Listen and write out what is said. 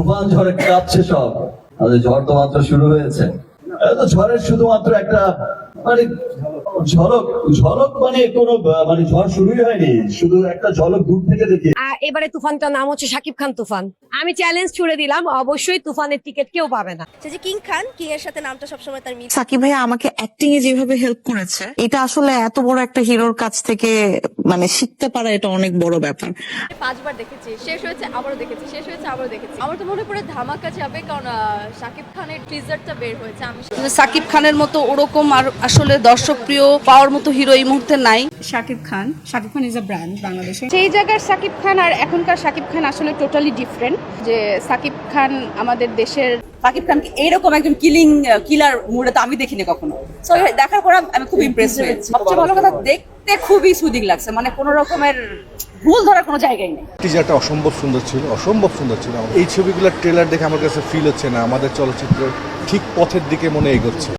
তুফান ঝড়ে কাঁপছে সব। ঝড় তো মাত্র শুরু হয়েছে। ঝড়ের শুধুমাত্র একটা মানে ঝলক ঝলক মানে কোনো মানে ঝড় শুরুই হয়নি। শুধু একটা ঝলক দূর থেকে দেখি এবারে তুফানটার নাম হচ্ছে শাকিব খান তুফান। আমি চ্যালেঞ্জ ছুড়ে দিলাম অবশ্যই তুফানের টিকিট কেউ পাবে না। সে যে কিং খান কিং এর সাথে নামটা সবসময় তার মিল সাকিব ভাইয়া আমাকে অ্যাক্টিং এ যেভাবে হেল্প করেছে এটা আসলে এত বড় একটা হিরোর কাছ থেকে মানে শিখতে পারা এটা অনেক বড় ব্যাপার। পাঁচবার দেখেছি শেষ হয়েছে আবারও দেখেছি শেষ হয়েছে আবারও দেখেছি। আমার তো মনে পড়ে ধামাকা যাবে কারণ আহ, শাকিব খানের টিজারটা বের হয়েছে আমি সাকিব খানের মতো ওরকম আর আসলে দর্শক প্রিয় পাওয়ার মতো হিরো এই মুহূর্তে নাই। Shakib Khan Shakib Khan is a brand বাংলাদেশে। সেই জায়গার শাকিব খান আর এখনকার শাকিব খান আসলে টোটালি ডিফারেন্ট যে সাকিব খান আমাদের দেশের সাকিব খানকে এইরকম একজন কিলিং কিলার মুডে তো আমি দেখিনি কখনো। সো দেখার পর আমি খুব ইমপ্রেস হয়েছি। সবচেয়ে ভালো কথা দেখতে খুবই সুদিং লাগছে। মানে কোনো রকমের ভুল ধরার কোনো জায়গায় নেই। টিজারটা অসম্ভব সুন্দর ছিল অসম্ভব সুন্দর ছিল। এই ছবিগুলোর ট্রেলার দেখে আমার কাছে ফিল হচ্ছে না। আমাদের চলচ্চিত্র ঠিক পথের দিকে মনে এগোচ্ছে।